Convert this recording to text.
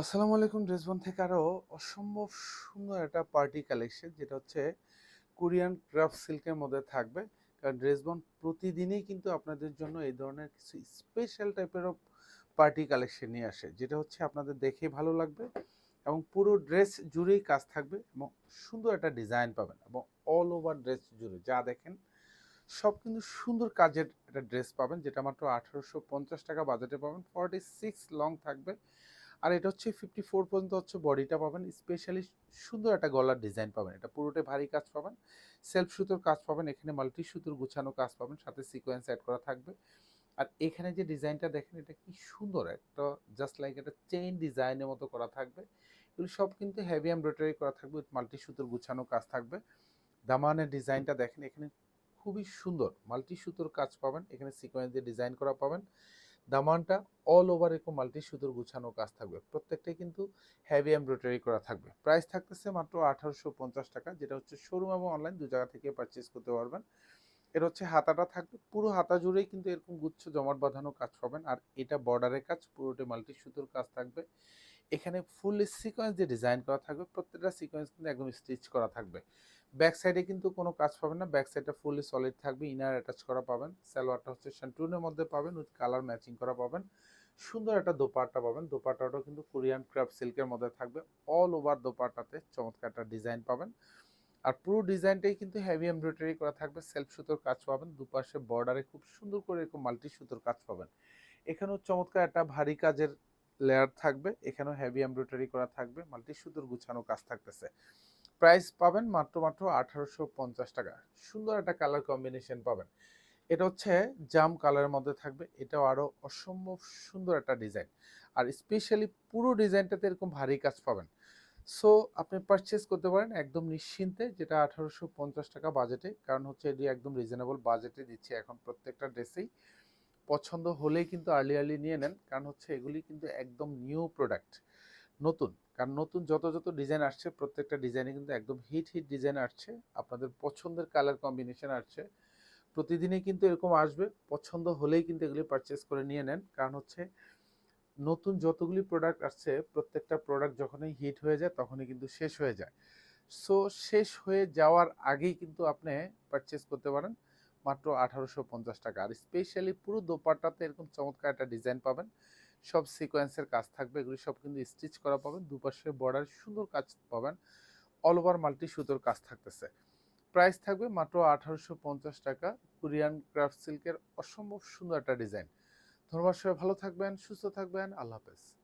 আসসালামু আলাইকুম ড্রেসবন থেকে আরও অসম্ভব সুন্দর একটা পার্টি কালেকশন যেটা হচ্ছে কোরিয়ান ক্রাফট সিল্কের মধ্যে থাকবে। কারণ ড্রেসবন প্রতিদিনই কিন্তু আপনাদের জন্য এই ধরনের কিছু স্পেশাল টাইপেরও পার্টি কালেকশন নিয়ে আসে, যেটা হচ্ছে আপনাদের দেখে ভালো লাগবে এবং পুরো ড্রেস জুড়েই কাজ থাকবে এবং সুন্দর একটা ডিজাইন পাবেন এবং অল ওভার ড্রেস জুড়ে যা দেখেন, সব কিন্তু সুন্দর কাজের একটা ড্রেস পাবেন, যেটা মাত্র আঠারোশো পঞ্চাশ টাকা বাজেটে পাবেন। ফর্টি সিক্স লং থাকবে। আর এটা হচ্ছে ফিফটি ফোর পর্যন্ত হচ্ছে বডিটা পাবেন স্পেশালি সুন্দর একটা গলার ডিজাইন পাবেন। এটা পুরোটাই ভারী কাজ পাবেন সেলফ সুতোর কাজ পাবেন, এখানে মাল্টি সুতোর গুছানো কাজ পাবেন, সাথে সিকোয়েন্স অ্যাড করা থাকবে। আর এখানে যে ডিজাইনটা দেখেন, এটা কি সুন্দর একটা জাস্ট লাইক একটা চেইন ডিজাইনের মতো করা থাকবে। এগুলো সব কিন্তু হেভি এমব্রয়ডারি করা থাকবে মাল্টি সুতোর গুছানো কাজ থাকবে। দামানের ডিজাইনটা দেখেন, এখানে খুবই সুন্দর মাল্টি সুতোর কাজ পাবেন, এখানে সিকোয়েন্স দিয়ে ডিজাইন করা পাবেন। দামানটা অল ওভার এরকম মাল্টি সুতোর গুছানো কাজ থাকবে। প্রত্যেকটাই কিন্তু হেভি এমব্রয়ডারি করা থাকবে। প্রাইস থাকতেছে মাত্র আঠারোশো পঞ্চাশ টাকা, যেটা হচ্ছে শোরুম এবং অনলাইন দু জায়গা থেকে পারচেস করতে পারবেন। এর হচ্ছে হাতাটা থাকবে, পুরো হাতা জুড়েই কিন্তু এরকম গুচ্ছ, জমাট বাঁধানো কাজ পাবেন। আর এটা বর্ডারের কাজ, পুরোটাই মাল্টি সুতোর কাজ থাকবে। এখানে ফুল সিকোয়েন্স দিয়ে ডিজাইন করা থাকবে, প্রত্যেকটা সিকোয়েন্স কিন্তু একদম স্টিচ করা থাকবে। ব্যাক সাইডে কিন্তু কোনো কাজ পাবেন না। ব্যাক সাইডটা ফুলি সলিড থাকবে ইনার অ্যাটাচ করা পাবেন। সালোয়ারটা হচ্ছে শান্টুনের মধ্যে পাবেন উইথ কালার ম্যাচিং করা পাবেন। সুন্দর একটা দোপাট্টা পাবেন। দোপাট্টাটাও কিন্তু কোরিয়ান ক্রাফট সিল্কের মধ্যে থাকবে। অল ওভার দোপাট্টাতে চমৎকার একটা ডিজাইন পাবেন। আর পুরো ডিজাইনটাই কিন্তু হেভি এমব্রয়ডারি করা থাকবে। সেলফ সুতোর কাজ পাবেন। দুপাশে বর্ডারে খুব সুন্দর করে এরকম মাল্টি সুতোর কাজ পাবেন। এখানেও চমৎকার একটা ভারী কাজের লেয়ার থাকবে। এখানেও হেভি এমব্রয়ডারি করা থাকবে। মাল্টি সুতোর গুছানো কাজ থাকতেছে। প্রাইস পাবেন মাত্র মাত্র আঠারোশো পঞ্চাশ টাকা। সুন্দর একটা কালার কম্বিনেশন পাবেন। এটা হচ্ছে জাম কালারের মধ্যে থাকবে। এটাও আরও অসম্ভব সুন্দর একটা ডিজাইন আর স্পেশালি পুরো ডিজাইনটাতে এরকম ভারী কাজ পাবেন। সো আপনি পারচেস করতে পারেন একদম নিশ্চিন্তে, যেটা আঠারোশো পঞ্চাশ টাকা বাজেটে কারণ হচ্ছে এটি একদম রিজনেবল বাজেটে দিচ্ছে এখন প্রত্যেকটা ড্রেসেই। পছন্দ হলেই কিন্তু আর্লি আর্লি নিয়ে নেন। কারণ হচ্ছে এগুলি কিন্তু একদম নিউ প্রোডাক্ট নতুন। কারণ নতুন যত যত ডিজাইন আসছে, প্রত্যেকটা ডিজাইনে কিন্তু একদম হিট হিট ডিজাইন আসছে। আপনাদের পছন্দের কালার কম্বিনেশন আসছে। প্রতিদিনই কিন্তু এরকম আসবে। পছন্দ হলেই কিন্তু এগুলি পারচেস করে নিয়ে নেন। কারণ হচ্ছে, নতুন যতগুলি প্রোডাক্ট আসছে, প্রত্যেকটা প্রোডাক্ট যখনই হিট হয়ে যায়, তখনই কিন্তু শেষ হয়ে যায়। সো শেষ হয়ে যাওয়ার আগেই কিন্তু আপনি পারচেস করতে পারেন। মাত্র আঠারোশো পঞ্চাশ টাকা। আর স্পেশালি পুরো দোপাট্টাতে এরকম চমৎকার একটা ডিজাইন পাবেন। সব সিকোয়েন্সের কাজ থাকবে, এগুলি সব কিন্তু স্টিচ করা পাবেন, দুপাশে বর্ডার সুন্দর কাজ পাবেন অল ওভার মাল্টি সুতোর কাজ থাকতেছে। প্রাইস থাকবে মাত্র আঠারোশো পঞ্চাশ টাকা কোরিয়ান ক্রাফট সিল্কের অসম্ভব সুন্দর একটা ডিজাইন ধন্যবাদ সবাই, ভালো থাকবেন, সুস্থ থাকবেন, আল্লাহ হাফেজ।